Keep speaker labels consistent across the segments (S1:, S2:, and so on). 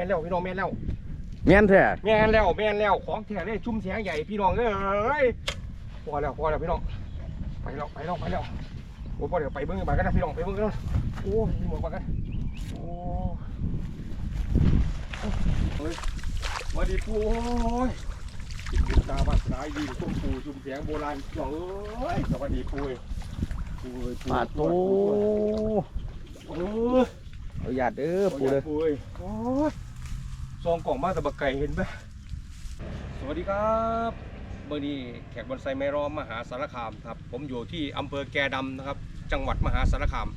S1: ม่นแล้วแม่นแล้วแม่นแล้วพี่น้องแม่นแล้ว
S2: แม่นแท้
S1: แม่นแล้วแม่นแล้วของแท้เลยชุ่มแสงใหญ่พี่น้องเอ้ยพอแล้วพอแล้วพี่น้องไปแล้วไปแล้วไปแล้วโอ้ยพอเดี๋ยวไปเบิ่งกันกันนะพี่น้องไปเบิ่งกันนะโอ้ยมีหมดมากันโอ้เฮ้ยสวัสดีปู่โอ้ยกินบุญตาบัดสายดีชุ่มปูชุ่มแสงโบราณพี่น้องเอ้ยสวัสดีปู่เอ้ยปู่เอ้ยปู่
S2: ปาดโต
S1: โอ้ย
S2: เอาญาติเด้อปูเด้อ
S1: โอ้ยโอ้ย ซองกล่องมาแต่บักไก่เห็นไหมสวัสดีครับเมื่อนี้แขกบอนไซไม่รอมมหาสารคามครับ ผมอยู่ที่อำเภอแกดำนะครับ จังหวัดมหาสารคาม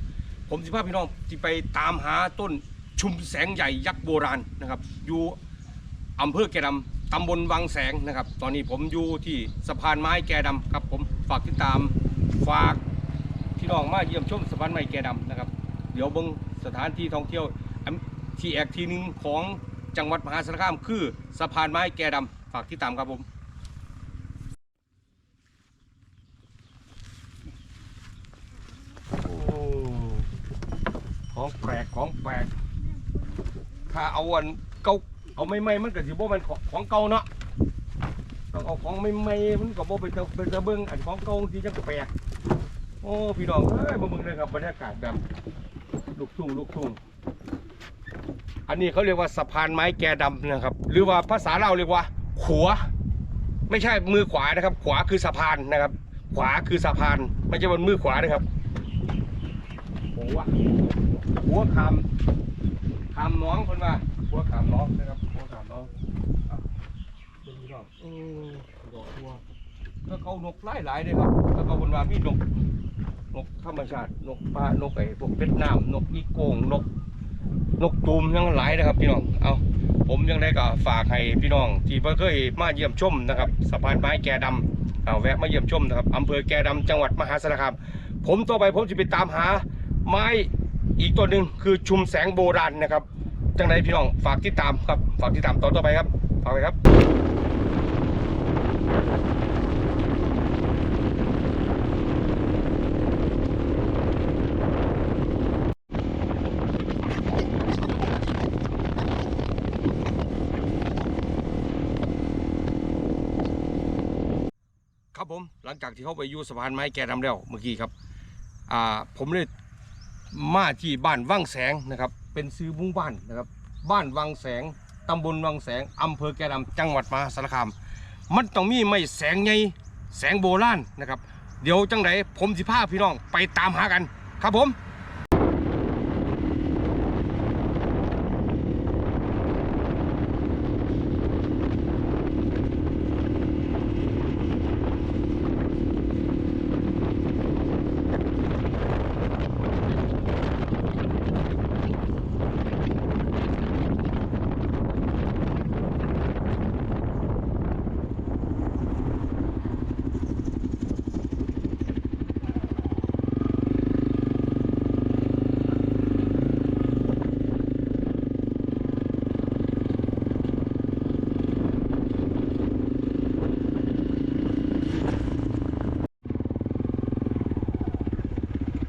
S1: ผมสิพาพี่น้องที่ไปตามหาต้นชุมแสงใหญ่ยักษ์โบราณนะครับ อยู่อำเภอแกดำตำบลวังแสงนะครับ ตอนนี้ผมอยู่ที่สะพานไม้แกดำครับ ผมฝากติดตามฝากพี่น้องมาเยี่ยมชมสะพานไม้แกดำนะครับ เดี๋ยวเบิ่งสถานที่ท่องเที่ยวที่แอกทีหนึ่งของ จังหวัดมหาสารคาม คือสะพานไม้แก่ดำฝากที่ตามครับผมอของแปลกของแปลกถ้าเอาอันเก่าเอาไม่ไม่มันก็สิบ่มันของของเก่าเนาะต้องเอาของไม่ไม่มันก็บ่เป็นตะเป็นตะเบิ่งอันของเก่าที่จังแปลกโอ้พี่น้องเอ้ยมาเบิ่งเลยครับบรรยากาศแบบลูกทุ่งลูกทุ่ง อันนี้เขาเรียกว่าสะพานไม้แกดำนะครับ หรือว่าภาษาเราเรียกว่า ขวไม่ใช่มือขวานะครับ ขวาคือสะพานนะครับ ขวาคือสะพาน ไม่ใช่บนมือขวานะครับหัวหัวคำคำน้องคนว่าหัวคำน้องนะครับหัวคำน้องเบิ่งพี่น้องอืมดอกบัวแล้วเขานกหลายหลายเลยครับแล้วก็คนว่ามีนกนกธรรมชาตินกป่านกไอ้พวกเป็ดน้ำนกอีโกงนก นกตูมยังหลายนะครับพี่น้องเอาผมยังได้ก็ฝากให้พี่น้อง ที่เพิ่งเคยมาเยี่ยมชมนะครับสะพานไม้แก่ดำเอาแวะมาเยี่ยมชมนะครับอำเภอแก่ดำจังหวัดมหาสารคามผมต่อไปผมจะไปตามหาไม้อีกตัวหนึ่งคือชุมแสงโบราณนะครับจังไรพี่น้องฝากติดตามครับฝากติดตามตอนต่อไปครับฝากไปครับ หลังจากที่เขาไปอยู่สะพานไม้แกดำแล้วเมื่อกี้ครับอ่าผมเลยมาที่บ้านวังแสงนะครับ เป็นซื้อบุ้งบ้านนะครับ บ้านวังแสงตำบลวังแสงอำเภอแกดำจังหวัดมหาสารคาม มันต้องมีไม่แสงไงแสงโบราณนะครับ เดี๋ยวจังไรผมสิพาพี่น้องไปตามหากันครับผม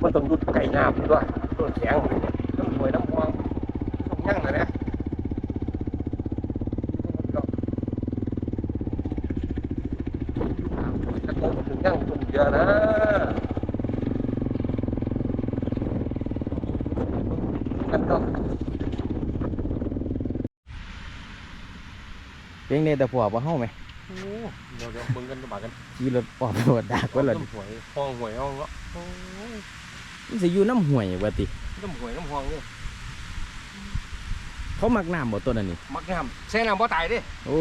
S1: มันต้องยุดไก่งามด้วยต้นแข็งต้นหวยน้ำพวงต้องยั่งเลยนะจะโกงถึงยั่งตุ่มเยอะนะกันก็
S2: เพียงเนแต่ผัวบ่เฮาไหม
S1: โอ้เดี๋ยวเดี๋ยวมึงกันจะมากัน
S2: ขี่รถออกไปบ่ดักไว้ล่ะ
S1: น้ำหวยห้องหวยห้องละโอ้ย
S2: มันสิอยู่น้ำห้วยว่าติ
S1: น้ำหวยน้ำห้องเนี่ย
S2: เขามักน้ำบ่ตัวนั้นนี่
S1: มักน้ำแช่น้ำบ่ตายเดิ
S2: โอ้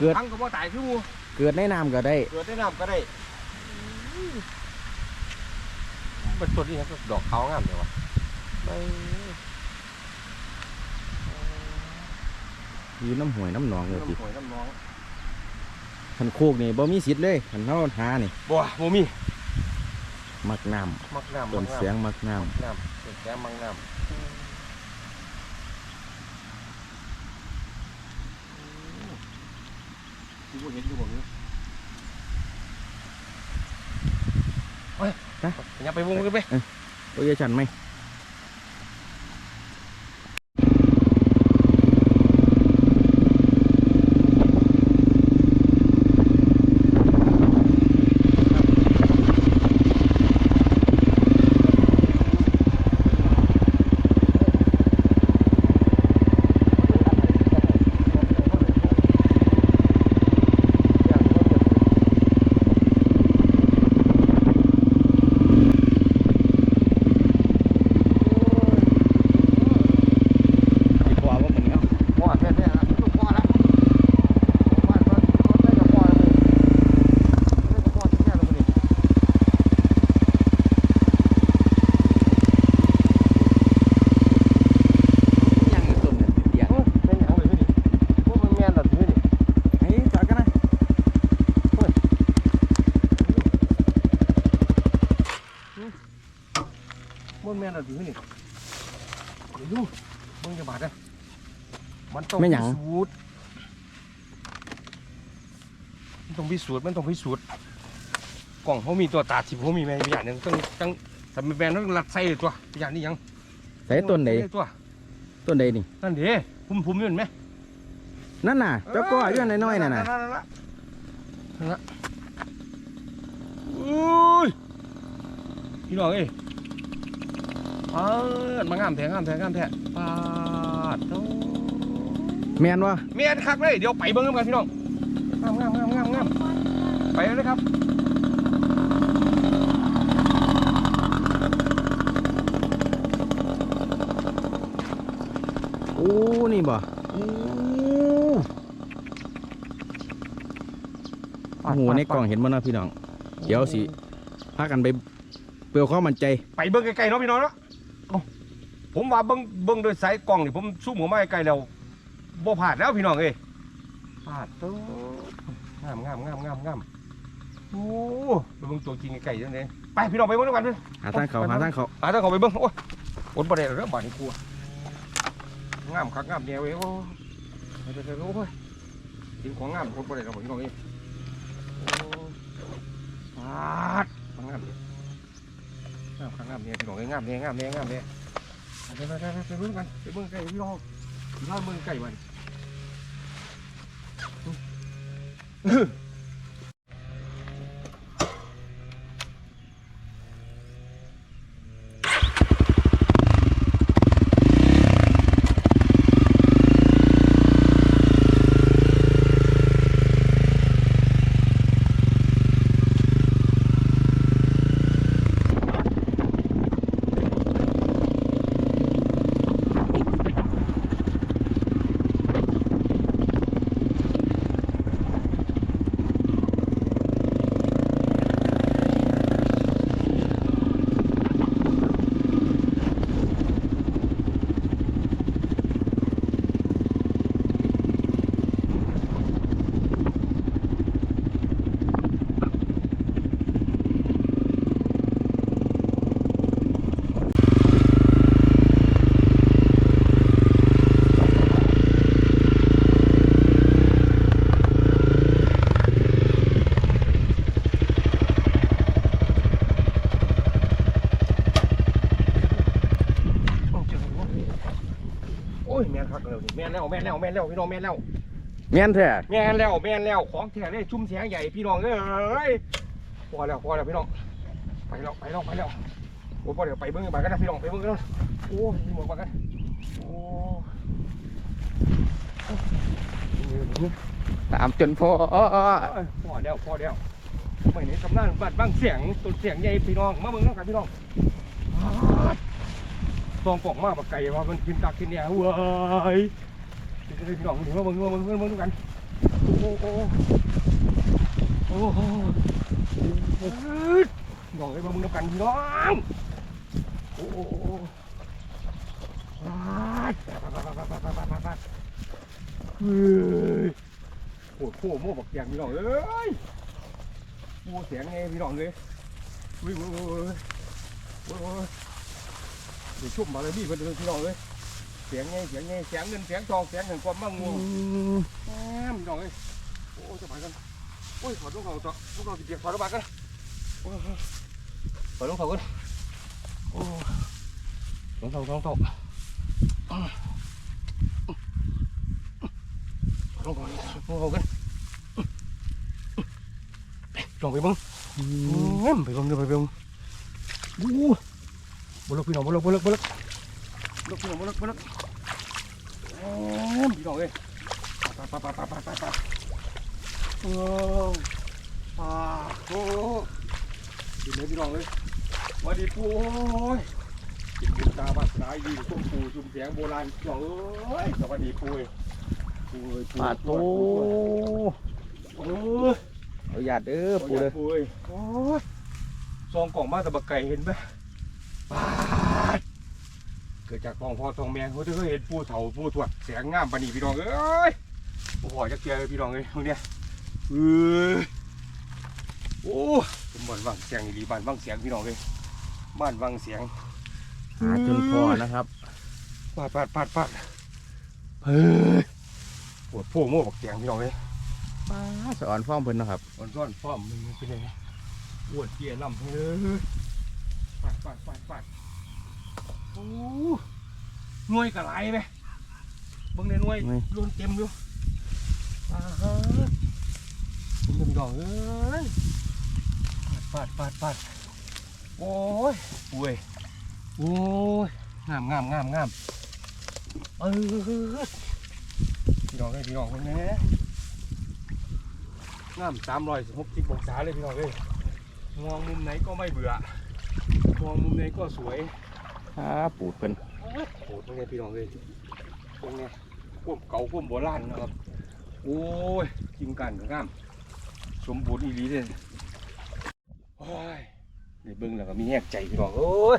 S2: เกิด
S1: น้ำทั้งก็บ่ตายคือหมู
S2: เกิดในน้ำก็ได้
S1: เกิดได้น้ำก็ได้เป็นต้นนี้ครับดอกขาวงามเลยวะไป
S2: อยู่น้ำห้วยน้ำหนองว่าติ
S1: น้ำหวยน้ำน้อง
S2: คันโคกนี่บ่มีสิทธิ์เลยคันเฮาหานี่
S1: บัวโม มี
S2: มักน้
S1: มักน้ำำ
S2: ต้นเสียงมักน้
S1: มักน้ำต้นแสงมักน้ำที่กูเห็นอยู่บ่นี้เฮ้ยอย่าไปวงกันไปำ
S2: โอ้ยฉันไหม
S1: มันแม่นอะไรนี่เดี๋ยวดูมึงจะบาดนะมันต้อง
S2: ไม่หยัง
S1: พิสูจน์มันต้องพิสูจน์มันต้องพิสูจน์กล่องเขามีตัวตาสิบเขามีแม่มีอย่างหนึงต้องต้องแต่แมนต้องรัดไส้เลยตัวอย่างนี้ยัง
S2: ใส่ต้นใด
S1: ตัว
S2: ต้นใดนี่
S1: นั่นเด้พุ่มพุ่มๆอยู่เห็นไหม
S2: นั่นน่ะเจ้าก็อยู่น้อยๆน่ะน่ะ
S1: นั่นละนั่นละอุ้ยพี่น้องเอ้ย ปาดมางามแทงงามแทงงามแทงปาดโอ้
S2: แม่นวะ
S1: เมียนคักเลยเดี๋ยวไปเบิ้งกันพี่น้องงามงามงามงามงามไปเลยครับ
S2: โอ้นี่บ่
S1: โอ้
S2: โอ้โหในกล่องเห็นบ่เนาะพี่น้องเดี๋ยวสิพากันไปเปลือความมั่นใจ
S1: ไปเบิ้งไกลๆเนาะพี่น้องเนาะเอ้า ผมว่าเบิ้งเบิ้งโดยสายกล้องนี่ผมซูมหัวมาไกลๆแล้วบ่ผ่านแล้วพี่น้องเอ้ยผ่านตัวงามงามงามงามงามโอ้ไปเบิ้งตัวจริงไกลๆจังเลยไปพี่น้องไปเบิ้งด้วยกันเลย
S2: หาทางเขาหาทางเขา
S1: อะถ้าเขาไปเบิ้งโอ้ยอดบ่ได้แล้วเรื่องบาดนี่กลัวงามคักงามแนวเว้ยโอ้ยเดี๋ยวๆๆโอ้ยกินของงามอดบ่ได้แล้วพี่น้องเอ้ยโอ้ปาดงามเลยงามคักงามแนวพี่น้องเอ้ยงามแนวงามแนวงามแนว ไปไปไปไปเบิ้งกันไปเบิ้งไก่พี่น้องล่าเบิ้งไก่มัน แม่นคักแล้วนี่แม่นแล้วแม่นแล้วแม่นแล้วพี่น้องแม่นแล้ว
S2: แม่นแท้
S1: แม่นแล้วแม่นแล้วของแท้เลยชุ่มแสงใหญ่พี่น้องเอ้ยพอแล้วพอแล้วพี่น้องไปแล้วไปแล้วไปแล้วโอ้ยพอเดี๋ยวไปเบิ้งกันกันนะพี่น้องไปเบิ้งกันนะโอ้ยมีหมดมากันโอ้
S2: ตามจนพอ
S1: ยพอแล้วพอแล้วไม่ในตำนานบัดบางเสียงตัวเสียงใหญ่พี่น้องมาเบิ้งกันพี่น้อง ซองกล่องมากปากไก่ว่ามันกินตักกินเนี่ยเว้ยพี่น้องนี่มาเบิ้งมาเบิ้งมาเบิ้งกันโอ้โหโอ้โหน้องเอ้ยมามึงกันน้องโอ้โหไปไปไปไปไปไปไปเฮ้ยโอ้โหโม่บักแกงพี่น้องเอ้ยโม่เสียงไงพี่น้องเลยวิ่งวิ่งวิ่งวิ่งเดี๋ย วชุ่มมาเลยพี่เพื่อนพี่น้องเลยเสียงไงเสียงไงเสียงเงินเสียงทองเสียงเงินความมั่งงวงแหมพี่น้องเอ้ยโอ้จะไปกันโอ้ยถอดลูกเขาต่อลูกเขาติดเดียกถอดลูกบากันโอ้ยเปิดลงเขากันโอ้ลงเขาลงเขาลงเขาลงเขากันลงไปบ้างไปบ้างเดี๋ยวไปบ้างบู บล็อกพี่น้องบล็อกบล็อกบล็อกบล็อกพี่น้องบล็อกบล็อกพี่น้องเอ้ยไปไปไปไปไปไปไปโอ้อ่าโอ้กินเลยพี่น้องเลยสวัสดีปูโอ้ยกินบุญตาบัดสายดีต้มปูจุ่มเสียงโบราณพี่น้องเอ้ยสวัสดีปูเอ้ยปูเอ้ยปู
S2: ปาดโต
S1: โอ้ย
S2: เอาหยาดเด้อปูเด้อ
S1: ปูเอ้ยโอ้ยซองกล่องมาแต่บักไก่เห็นไหมปาด เกิดจากกล่องพ่อทองแมงเขาจะเคยเห็นปูเถาปูถวดเสียงงามปานนีพี่น้องเอ้ยโอ้โหจะเกลียเลยพี่น้องเอ้ยตรงเนี้ยเอ้ยโอ้ผมบ้านวังเสียงอีหลีบ้านวังเสียงพี่น้องเลยบ้านวังเสียง
S2: หาจนพอนะครับ
S1: ปาดปาดปาดปาดเฮ้ยปวดโพ่โม่บักแตงพี่น้องเลย
S2: ป้าสะอ่อนฟ้อมเพิ่นนะครับ
S1: มันซ่อนฟ้อมมันเป็นยังไงอ้วนเตี้ยล่ำเฮ้ยปาดปาดปาดปาด โอ้หน่วยกระไรไหมเบิ่งในหน่วย
S2: หน่วย
S1: ล้นเต็มอยู่ปาดผมเป็นดอกเอ้ยปาดปาดปาดปาดโอ้ยโอ้ยโอ้ยงามงามงามงามเออพี่น้องเอ้ยพี่น้องคนนี้น้ำสามร้อยหกสิบองศาเลยพี่น้องเอ้ยมองมุมไหนก็ไม่เบื่อมองมุมไหนก็สวย
S2: อ่าปูดเพิ่น
S1: โอ้โหตรงนี้พี่น้องเอ้ยตรงนี้พวกเก่าพวกโบราณนะครับ โอ้ยกินกันงามสมบูรณ์อีหลีเลยโอ้ยในเบิ้งแล้วก็มีแยกใจพี่น้องโอ้ย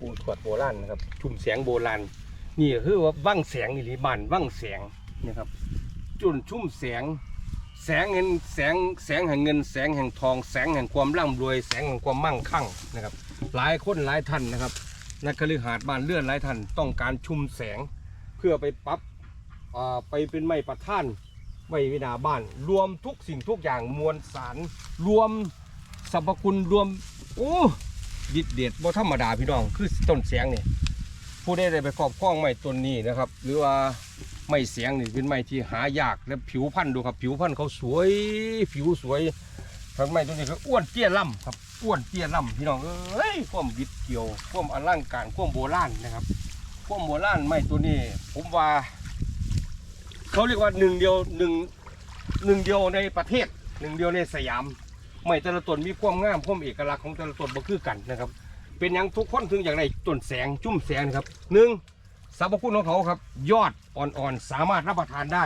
S1: ปูดขวดโบราณนะครับ ชุ่มแสงโบราณนี่คือว่าว่างแสงอีหลีบ้านว่างแสงนะครับจุนชุ่มแสง แสงเงินแสงแสงแห่งเงิน แสงแห่งทอง แสงแห่งความร่ำรวย แสงแห่งความมั่งคั่งนะครับ หลายคนหลายท่านนะครับ นักคฤหาสน์บ้านเลื่อนหลายท่านต้องการชุมแสง เพื่อไปปรับไปเป็นไม้ประท่านไว้วินาบ้าน รวมทุกสิ่งทุกอย่างมวลสาร รวมสรรพคุณรวมโอ้ดิดเด็ดบ่ธรรมดาพี่น้องคือต้นแสงเนี่ยผู้ได้ได้ไปครอบครองไม้ต้นนี้นะครับ หรือว่าไม้เสียงนี่เป็นไม้ที่หายากและผิวพันธุ์ดูครับ ผิวพันธุ์เขาสวย ผิวสวยทั้งไม้ตัวนี้ก็อ้วนเตี้ยล่ำครับ อ้วนเตี้ยล่ำพี่น้องเอ้ยความวิดเกี่ยวความอลังการความโบราณนะครับความโบราณไม้ตัวนี้ ผมว่า เขาเรียกว่าหนึ่งเดียวหนึ่งหนึ่งเดียวในประเทศหนึ่งเดียวในสยาม ไม้แต่ละต้นมีความงามความเอกลักษณ์ของแต่ละต้นบ่คือกันนะครับ เป็นอย่างทุกคนถึงอย่างไรต้นแสงจุ่มแสงนะครับหนึ่งสรรพคุณของเขาครับ ยอดอ่อนๆสามารถรับประทานได้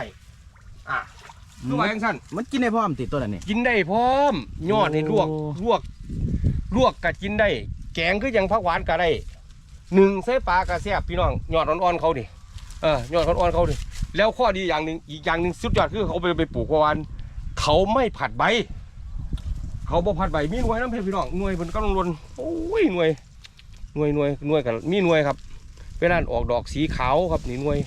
S1: อะคือว่าอย่างสั้น
S2: มันกินได้พร้อมติดตัวนั้นนี่
S1: กินได้พร้อม ยอดนี่ลวก
S2: โอ้
S1: ลวก ลวกก็กินได้ แกงก็ยังผักหวานก็ได้หนึ่งใส่ปลากระแซบพี่น้องยอดอ่อนๆเขาดิเออยอดอ่อนๆเขาดิแล้วข้อดีอย่างหนึ่งอีกอย่างหนึ่งสุดยอดคือเขาไปไปปลูกผักหวานเขาไม่ผัดใบ เขาบ่ผัดใบมีหน่วยน้ำเพชรพี่น้องหน่วยบนกำลังรนโอ้ยหน่วยหน่วยหน่วยหน่วยกับมีหน่วยครับเวลาออกดอกสีขาวครับนี่หน่วย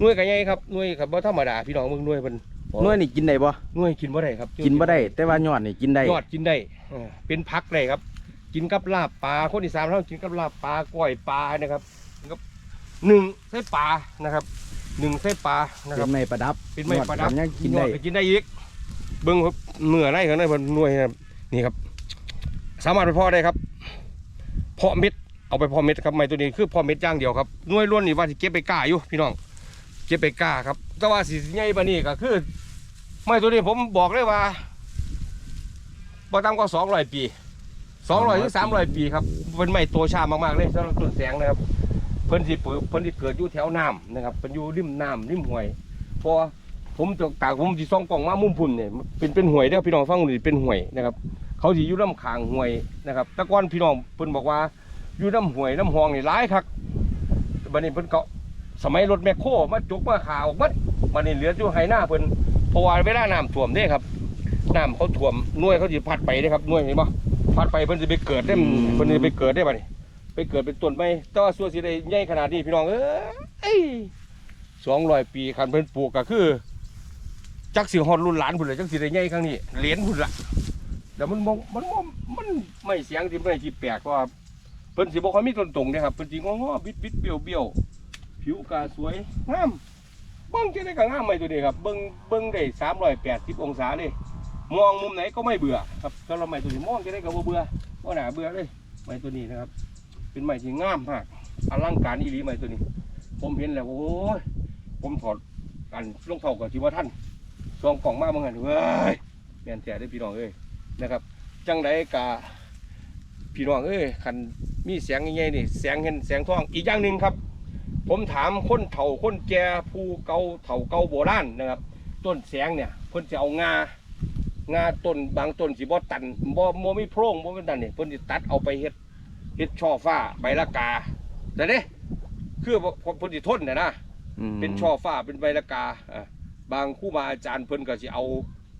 S1: หน่วยกันไงครับหน่วยครับบ่ธรรมดาพี่น้องเบิ่งหน่วยเพิ่น
S2: หน่วยนี่กินได้บ่
S1: หน่วยกินบ่ได้ครับ
S2: กินบ่ได้แต่ว่ายอดนี่กินได้
S1: ยอดกินได้เออเป็นพักเลยครับ กินกับลาบปลาคนอีสานเรากินกับลาบปลาก้อยปลานะครับกับหนึ่งไส้ปลานะครับหนึ่งไส้ปลานะค
S2: เป็
S1: รับ
S2: นไม้ประดับ
S1: เป็นไม้ประดับ
S2: ยอยังกินได้
S1: ยอก็กินได้อีกเบิ่งครับเนื้อไรข้างในเพิ่นหน่วยครับนี่ครับ สามารถไปเพาะได้ครับเพาะเม็ดเอาไปเพาะเม็ดครับไม้ตัวนี้คือเพาะเม็ดอย่างเดียวครับหน่วยล้วนนี่ว่าสิเก็บไปกล้าอยู่พี่น้อง เก็บไปกล้าครับ แต่ว่าสิใหญ่ปานนี้ก็คือ ไม้ตัวนี้ผมบอกเลยว่าบ่ต่ำกว่า200ปี 200ถึง300ปีครับเป็นไม้โตช้ามากๆเลยสำหรับต้นแสงนะครับ เพิ่นสิปลูกเพิ่นสิเกิดอยู่แถวน้ำนะครับเพิ่นอยู่ริมน้ำริมห้วยเพอผมจากตากผมสิส่องกล้องมามุมพุ่นเนี่ยเป็นเป็นห้วยเด้อพี่น้องฟังนี่เป็นห้วยนะครับ เขาสิอยู่ลำคางห้วยนะครับแต่ก่อนพี่น้องเพิ่นบอกว่าอยู่น้ำห้วยน้ำหองนี่หลายคักบัดนี้เพิ่นก็สมัยรถแมคโครมาจกมาขาออกหมดบัดนี้เหลืออยู่ไหหน้าเพิ่นเพราะว่าเวลาน้ำท่วมเด้ครับน้ำเขาท่วมหน่วยเขาสิพัดไปเด้ครับหน่วยเห็นบ่ พัดไปเพิ่นสิไปเกิดได้เพิ่นสิไปเกิดได้บัดนี้ไปเกิดเป็นต้นไม้แต่ว่าส่วนสิได้ใหญ่ขนาดนี้พี่น้องเอ้ยสองร้อยปีคันเพิ่นปลูกก็คือ จักสิฮอดรุ่นหลานพุ่นเลยจักสิได้ใหญ่ครั้งนี้เหรียญพุ่นละแต่มันมองมันมองมันไม่เสียงที่ไม่ที่แปลกว่าเพิ่นสิบ่ค่อยมีต้นตรงเด้ครับเพิ่นสิงอๆบิดบิดเบี้ยวเบี้ยวผิวกาสวยงามเบิ่งจะได้ก็งามใหม่ตัวนี้ครับเบิ่งเบิ่งได้380องศาเลย มองมุมไหนก็ไม่เบื่อครับสำหรับใหม่ตัวนี้มองจะได้ก็บ่เบื่อบ่าหนาเบื่อเลยใหม่ตัวนี้นะครับ เป็นไม้ที่งามมากอลังการอีหลีไม้ตัวนี้ ผมเห็นแล้วโอ้ยผมถอดกันลงเท่ากับที่ว่าท่านซองกล่องมาเมื่อไงเว้ยแม่นแท้ได้พี่น้องเอ้ยนะครับ จังไดกะพี่น้องเอ้ยคันมีเสียงใหญ่ๆนี่เสียงเห็นแสงทองอีกอย่างหนึ่งครับ ผมถามคนเฒ่าคนแก่ผู้เก่าเฒ่าเก่าโบราณนะครับ ต้นแสงเนี่ยเพิ่นจะเอางา งาต้นบางต้นสิบ่ตันบ่บ่มีโพรงบ่เป็นตันนี่เพิ่นสิตัดเอาไปเฮ็ดเฮ็ดช่อฟ้าใบละกาแต่เด้คือพนสิทนเนี่ยนะ
S2: ม
S1: เป็นช่อฟ้าเป็นใบละกาอะบางครู่บาอาจารย์เพิ่นก็สิเอา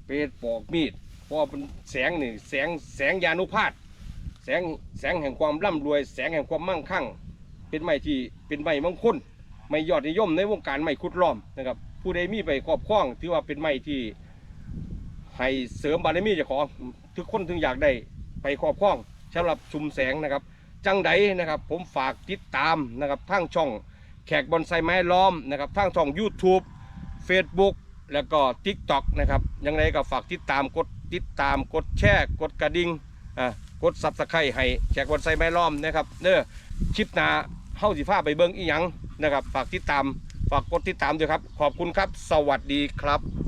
S1: ไปเฮ็ดปอกมีดเพราะว่าเป็นแสงนี่แสงแสงยานุภาพแสงแสงแห่งความร่ำรวย แสงแห่งความมั่งคั่ง เป็นไม้ที่เป็นไม้มงคลไม้ยอดนิยมในวงการไม้ขุดล้อมนะครับผู้ใดมีไปครอบครองถือว่าเป็นไม้ที่ ให้เสริมบารมีเจ้าของทุกคนถึงอยากได้ไปครอบครองสำหรับชุมแสงนะครับ จังใดนะครับผมฝากติดตามนะครับทางช่องแขกบอนไซไม้ล้อมนะครับทางช่อง YouTube Facebook แล้วก็ TikTok นะครับยังไงก็ฝากติดตามกดติดตามกดแชร์กดกระดิ่งอ่ากดซับสไครต์ให้แขกบอนไซไม้ล้อมนะครับเด้อคลิปหน้าเฮาสิพาไปเบิ่งอีหยังนะครับ ฝากติดตามฝากกดติดตามด้วยครับ ขอบคุณครับ สวัสดีครับ